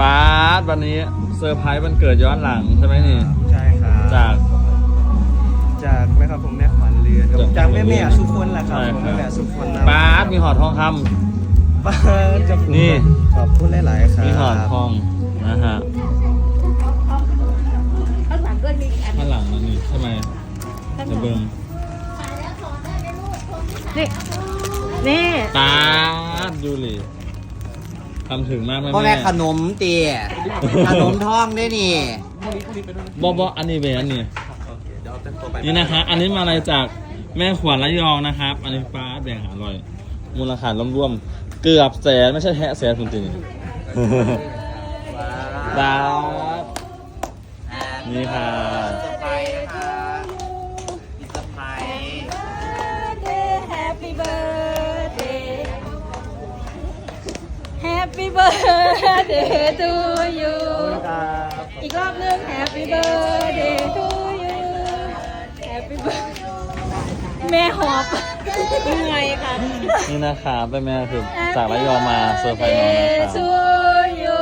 บาสวันนี้เซอร์ไพรส์วันเกิดย้อนหลังใช่ไหมนี่ ใช่ครับจาก จากแม่ครับผมแม่ขวัญเรือนครับจากจากแม่แม่สุคนแหละครับใช่ผมครับ แม่แม่สุคนนะบาสมีหอดทองคบาสจะพูดนี่ ขอบคุณหลายๆครัำบมีหอดทองนะฮะข้างหลังก็มีอีกอันข้างหลังนั่นนี่ใช่ไหมจะเบิ้งนี่นี่บาสยูริ ทำถึงมากไหมพ่อแม่แม่ขนมเตี๋ยขนมท่องด้วยนี่บอบออันนี้เวนอันนี้โอเคเดี๋ยวเอาเต็มตัวไปนี่นะคะ อันนี้มาอะไรจากแม่ขวัญระยองนะครับ อันนี้ฟ้าแบ่งหาอร่อย มูลค่ารวมๆเกือบแสนไม่ใช่แฮะแสนจริงๆบาสนี่ค่ะเซอร์ไพรส์นะคะ Happy birthday to you อีกรอบนึง Happy birthday to you Happy birthday แม่หอบยังไงคะนี่นะคะเป็นแม่คือจากระยองมาเซอร์ไพรส์น้องนะครับ to you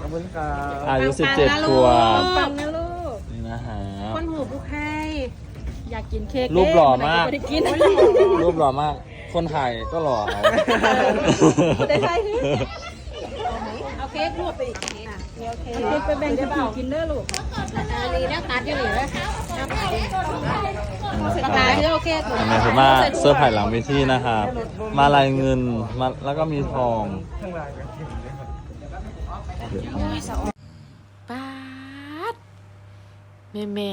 ขอบคุณครับอายุ ปังๆ17นะขลูกวบปังนะลูก นี่นะฮะคนหูบุกให้ อยากกินเค้กรูปหล่อมากไได้กินรูปหล่อมาก คนถ่ายก็หล่อเอาได้ใช่เอาเค้กลูกไปอีกอะโอเคเค้กไปแบ่งกันกินเด้อลูกอันนี้นะตัดอยู่นี่เลยตัดหาเด้อโอเคอันนี้คือมาเสื้อร์ไผ่หลังเวทีนะครับ มาลายเงินมาแล้วก็มีทองข้างล่างกันเห็นเลยครับป้าดแม่แม่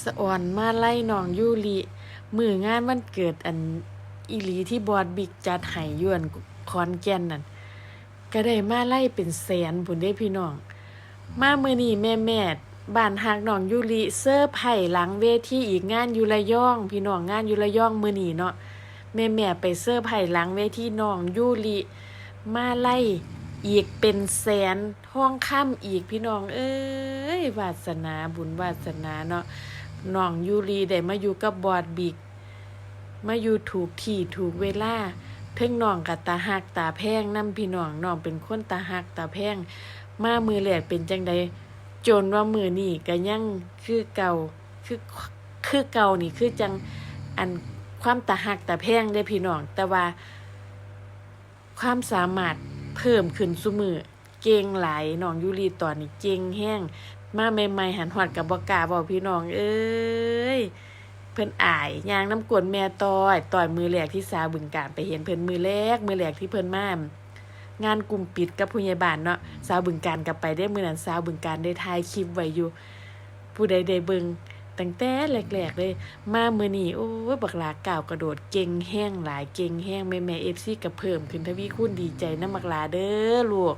สะอ่อนมาไล่น้องยูริมืองานวันเกิดอันอีหลีที่บอดบิ๊กจัดให้ยวนคอนแก่นนั่นก็ได้มาไล่เป็นแสนผุนได้พี่น้อง มาเมือนี้แม่แม่บ้านหักน้องยูริเสื้อร์ไผ่หลังเวทีอีกงานยูระย่อง พี่น้องงานยูระย่องมือนีเนาะแม่แม่ไปเสื้อร์ไผ่หลังเวทีน้องยูริมาไล่อีกเป็นแสนห้องค่ำอีกพี่น้อง เอ้ยวาสนาบุญวาสนาเนาะ น้องยูรีได้มาอยู่กับบอดบิก มาอยู่ถูกที่ถูกเวลาเพิ่งน้องกับตาหักตาแพงนํพี่น้องน้องเป็นคนตาหักตาแพงมามือแหลกเป็นจังใดจนว่ามือนี่ก็ยังคือเก่าคือคือเก่านี่คือจังอันความตาหักตาแพงได้พี่น้อง แต่ว่า ความสามารถเพิ่มขึ้นซุมือ เก่งหลายน้องยูรีตอนนี้เก่งแห้งมาใหม่ๆหันหอดกับบกล้าบอกพี่น้อง เอ้ยเพิ่นอายยางน้ำกวนแม่ต้อยต่อยมือแหลกที่สาบึงการไปเห็นเพิ่นมือแรกมือแหลกที่เพิ่นมางานกลุ่มปิดกับผู้ใหญ่บ้านเนาะสาวบึงการกลับไปได้มือนั้นสาวบึงการได้ถ่ายคลิปไว้อยู่ ผู้ใดได้เบิงตั้งแต่แรกๆเลย มามือนี้โอ้ยบักลาก่าวกระโดดเก่งแห้งหลายเก่งแห้งแม่แม่เอฟซีกับเพิ่มขึ้นทวีคูณดีใจน้ำบักลาเด้อลูก